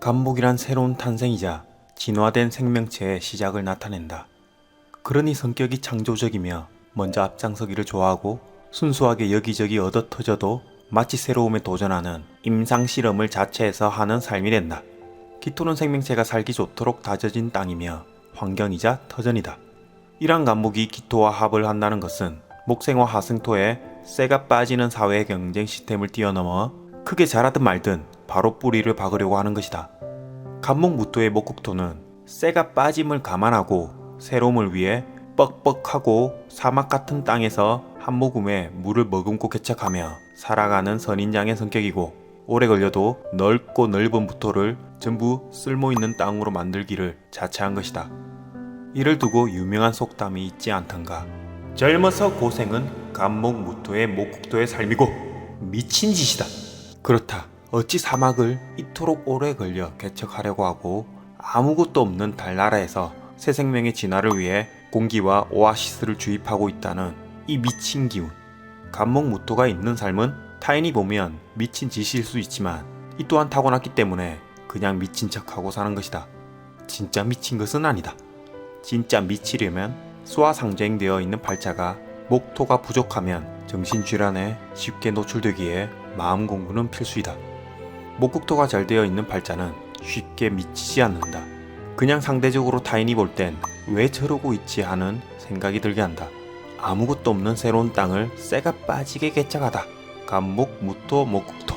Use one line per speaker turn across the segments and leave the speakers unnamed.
감목이란 새로운 탄생이자 진화된 생명체의 시작을 나타낸다. 그러니 성격이 창조적이며 먼저 앞장서기를 좋아하고 순수하게 여기저기 얻어 터져도 마치 새로움에 도전하는 임상 실험을 자체해서 하는 삶이 된다. 기토는 생명체가 살기 좋도록 다져진 땅이며 환경이자 터전이다. 이러한 감목이 기토와 합을 한다는 것은 목생과 하승토의 쇠가 빠지는 사회 경쟁 시스템을 뛰어넘어 크게 자라든 말든 바로 뿌리를 박으려고 하는 것이다. 감목 무토의 목국토는 쇠가 빠짐을 감안하고 새로움을 위해 뻑뻑하고 사막 같은 땅에서 한 모금의 물을 머금고 개척하며 살아가는 선인장의 성격이고 오래 걸려도 넓고 넓은 무토를 전부 쓸모 있는 땅으로 만들기를 자처한 것이다. 이를 두고 유명한 속담이 있지 않던가. 젊어서 고생은 감목 무토의 목국토의 삶이고 미친 짓이다. 그렇다. 어찌 사막을 이토록 오래 걸려 개척하려고 하고 아무것도 없는 달나라에서 새 생명의 진화를 위해 공기와 오아시스를 주입하고 있다는 이 미친 기운. 감목 무토가 있는 삶은 타인이 보면 미친 짓일 수 있지만 이 또한 타고났기 때문에 그냥 미친 척하고 사는 것이다. 진짜 미친 것은 아니다. 진짜 미치려면 소아상쟁되어 있는 팔자가 목토가 부족하면 정신질환에 쉽게 노출되기에 마음 공부는 필수이다. 목국토가 잘 되어 있는 팔자는 쉽게 미치지 않는다. 그냥 상대적으로 타인이 볼 땐 왜 저러고 있지 하는 생각이 들게 한다. 아무것도 없는 새로운 땅을 쇠가 빠지게 개척하다. 감목, 무토, 목국토.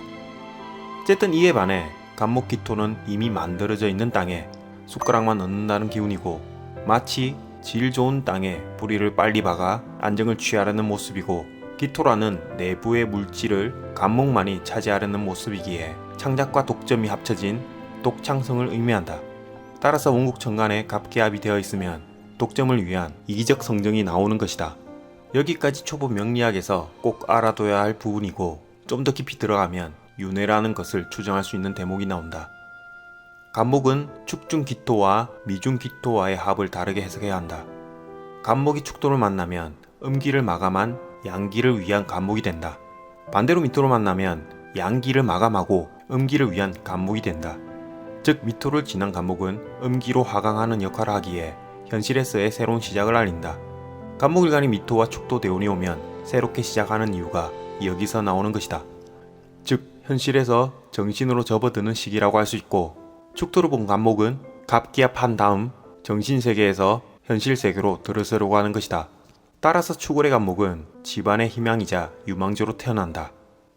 어쨌든 이에 반해 감목, 기토는 이미 만들어져 있는 땅에 숟가락만 넣는다는 기운이고 마치 질 좋은 땅에 뿌리를 빨리 박아 안정을 취하려는 모습이고 기토라는 내부의 물질을 감목만이 차지하려는 모습이기에 창작과 독점이 합쳐진 독창성을 의미한다. 따라서 원국 정간에 갑기합이 되어 있으면 독점을 위한 이기적 성정이 나오는 것이다. 여기까지 초보 명리학에서 꼭 알아둬야 할 부분이고 좀 더 깊이 들어가면 윤회라는 것을 추정할 수 있는 대목이 나온다. 간목은 축중 기토와 미중 기토와의 합을 다르게 해석해야 한다. 간목이 축도를 만나면 음기를 마감한 양기를 위한 간목이 된다. 반대로 미토를 만나면 양기를 마감하고 음기를 위한 간목이 된다. 즉 미토를 지난 간목은 음기로 하강하는 역할을 하기에 현실에서의 새로운 시작을 알린다. 간목일간이 미토와 축도 대운이 오면 새롭게 시작하는 이유가 여기서 나오는 것이다. 즉 현실에서 정신으로 접어드는 시기라고 할 수 있고 축도를 본 간목은 갑기합한 다음 정신세계에서 현실세계로 들어서려고 하는 것이다. 따라서 추골의 간목은 집안의 희망이자 유망주로 태어난다.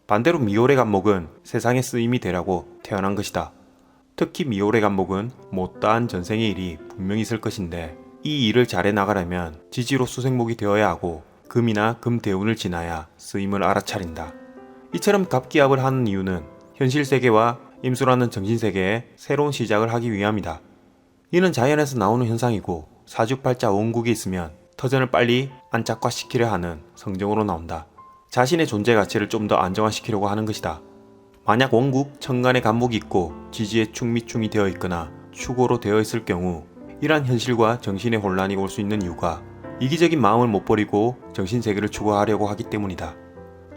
반대로 미올의 간목은 세상에 쓰임이 되라고 태어난 것이다. 특히 미올의 간목은 못다한 전생의 일이 분명히 있을 것인데 이 일을 잘해 나가려면 지지로 수생목이 되어야 하고 금이나 금대운을 지나야 쓰임을 알아차린다. 이처럼 갑기합을 하는 이유는 현실 세계와 임수라는 정신세계에 새로운 시작을 하기 위함이다. 이는 자연에서 나오는 현상이고 사주팔자 원국이 있으면 터전을 빨리 안착화시키려 하는 성정으로 나온다. 자신의 존재 가치를 좀 더 안정화시키려고 하는 것이다. 만약 원국 천간에 간목이 있고 지지에 충미충이 되어 있거나 축으로 되어 있을 경우 이러한 현실과 정신의 혼란이 올 수 있는 이유가 이기적인 마음을 못 버리고 정신세계를 추구하려고 하기 때문이다.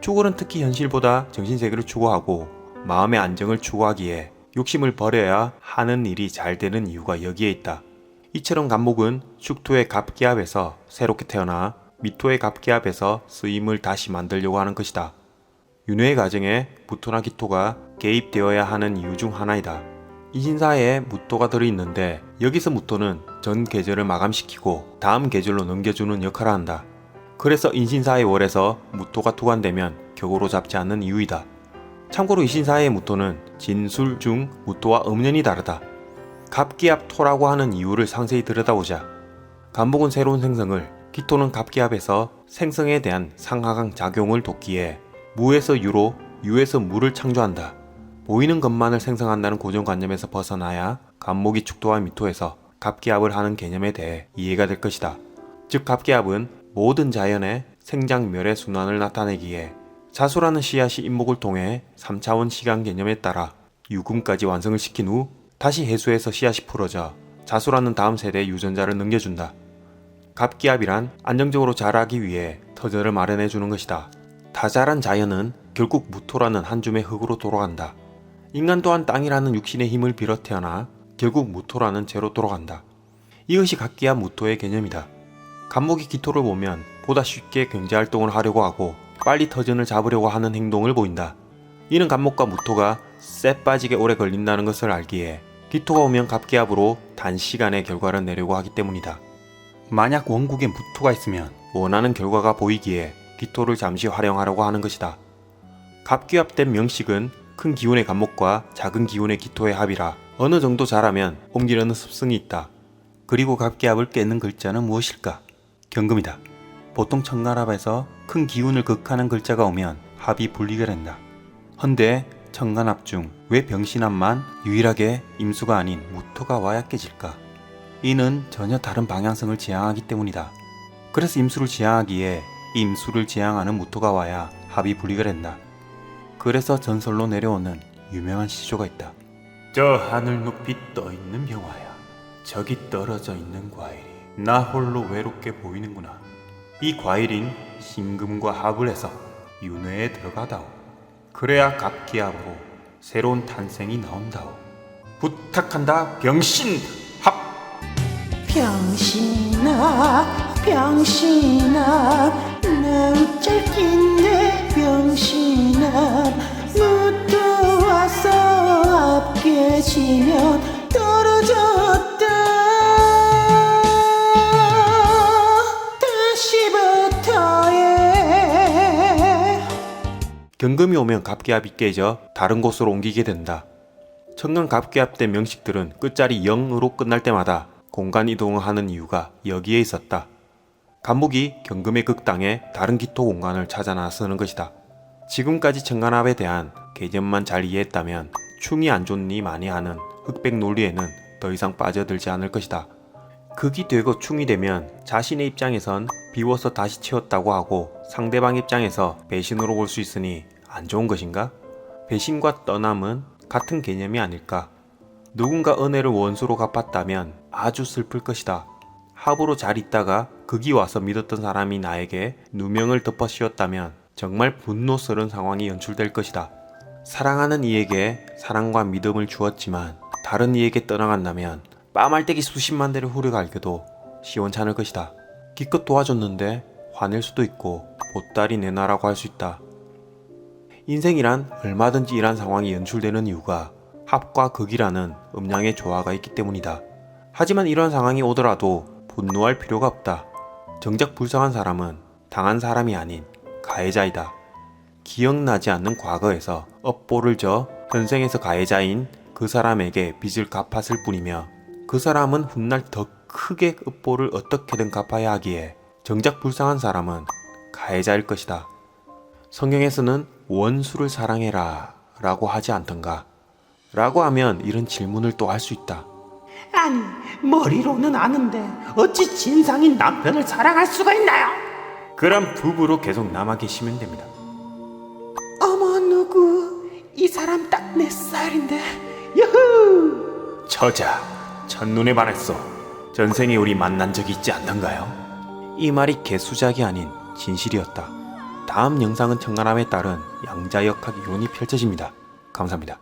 축월은 특히 현실보다 정신세계를 추구하고 마음의 안정을 추구하기에 욕심을 버려야 하는 일이 잘 되는 이유가 여기에 있다. 이처럼 간목은 축토의 갑기압에서 새롭게 태어나 미토의 갑기압에서 쓰임을 다시 만들려고 하는 것이다. 윤회의 과정에 무토나 기토가 개입되어야 하는 이유 중 하나이다. 이신사에 무토가 들어있는데 여기서 무토는 전 계절을 마감시키고 다음 계절로 넘겨주는 역할을 한다. 그래서 인신사의 월에서 무토가 투관되면 격으로 잡지 않는 이유이다. 참고로 이 신사의 무토는 진술 중 무토와 음연이 다르다. 갑기압 토라고 하는 이유를 상세히 들여다보자. 간목은 새로운 생성을, 기토는 갑기압에서 생성에 대한 상하강 작용을 돕기에 무에서 유로, 유에서 무를 창조한다. 보이는 것만을 생성한다는 고정관념에서 벗어나야 간목이 축도와 미토에서 갑기압을 하는 개념에 대해 이해가 될 것이다. 즉 갑기압은 모든 자연의 생장멸의 순환을 나타내기에 자수라는 씨앗이 인목을 통해 3차원 시간 개념에 따라 유금까지 완성을 시킨 후 다시 해수해서 씨앗이 풀어져 자수라는 다음 세대의 유전자를 넘겨준다. 갑기압이란 안정적으로 자라기 위해 터전을 마련해 주는 것이다. 다 자란 자연은 결국 무토라는 한 줌의 흙으로 돌아간다. 인간 또한 땅이라는 육신의 힘을 빌어 태어나 결국 무토라는 재로 돌아간다. 이것이 각기야 무토의 개념이다. 간목이 기토를 보면 보다 쉽게 경제 활동을 하려고 하고 빨리 터전을 잡으려고 하는 행동을 보인다. 이는 간목과 무토가 쎄 빠지게 오래 걸린다는 것을 알기에 기토가 오면 갑기압으로 단시간에 결과를 내려고 하기 때문이다. 만약 원국에 무토가 있으면 원하는 결과가 보이기에 기토를 잠시 활용하려고 하는 것이다. 갑기압된 명식은 큰 기운의 간목과 작은 기운의 기토의 합이라 어느 정도 자라면 옮기려는 습성이 있다. 그리고 갑기압을 깨는 글자는 무엇일까? 경금이다. 보통 청간합에서 큰 기운을 극하는 글자가 오면 합이 불리게 된다. 헌데 청간합 중 왜 병신합만 유일하게 임수가 아닌 무토가 와야 깨질까? 이는 전혀 다른 방향성을 지향하기 때문이다. 그래서 임수를 지향하기에 임수를 지향하는 무토가 와야 합이 불리게 된다. 그래서 전설로 내려오는 유명한 시조가 있다. 저 하늘 높이 떠 있는 병화야. 저기 떨어져 있는 과일이 나 홀로 외롭게 보이는구나. 이 과일인 신금과 합을 해서 윤회에 들어가다오. 그래야 갑기합으로 새로운 탄생이 나온다오. 부탁한다 병신 합.
병신아 병신아 나 어쩔 낀데 병신아 무도 와서 앞게 지면 떨어졌
경금이 오면 갑기압이 깨져 다른 곳으로 옮기게 된다. 천간 갑기압된 명식들은 끝자리 0으로 끝날 때마다 공간 이동을 하는 이유가 여기에 있었다. 간목이 경금의 극당에 다른 기토 공간을 찾아 나서는 것이다. 지금까지 천간합에 대한 개념만 잘 이해했다면 충이 안 좋니 많이 하는 흑백 논리에는 더 이상 빠져들지 않을 것이다. 극이 되고 충이 되면 자신의 입장에선 비워서 다시 채웠다고 하고 상대방 입장에서 배신으로 볼 수 있으니 안 좋은 것인가? 배신과 떠남은 같은 개념이 아닐까? 누군가 은혜를 원수로 갚았다면 아주 슬플 것이다. 합으로 잘 있다가 극이 와서 믿었던 사람이 나에게 누명을 덮어 씌웠다면 정말 분노스러운 상황이 연출될 것이다. 사랑하는 이에게 사랑과 믿음을 주었지만 다른 이에게 떠나간다면 빠말대기 수십만 대를 후려갈겨도 시원찮을 것이다. 기껏 도와줬는데 화낼 수도 있고 보따리 내놔라고 할 수 있다. 인생이란 얼마든지 이란 상황이 연출되는 이유가 합과 극이라는 음량의 조화가 있기 때문이다. 하지만 이런 상황이 오더라도 분노할 필요가 없다. 정작 불쌍한 사람은 당한 사람이 아닌 가해자이다. 기억나지 않는 과거에서 업보를 져 현생에서 가해자인 그 사람에게 빚을 갚았을 뿐이며 그 사람은 훗날 더 크게 업보를 어떻게든 갚아야 하기에 정작 불쌍한 사람은 가해자일 것이다. 성경에서는 원수를 사랑해라 라고 하지 않던가 라고 하면 이런 질문을 또 할 수 있다.
아니 머리로는 아는데 어찌 진상인 남편을 사랑할 수가 있나요?
그럼 부부로 계속 남아 계시면 됩니다.
어머 누구 이 사람 딱 내 스타일인데 유후
저자, 첫눈에 반했어. 전생에 우리 만난 적이 있지 않던가요? 이 말이 개수작이 아닌 진실이었다. 다음 영상은 청간함에 따른 양자역학 이론이 펼쳐집니다. 감사합니다.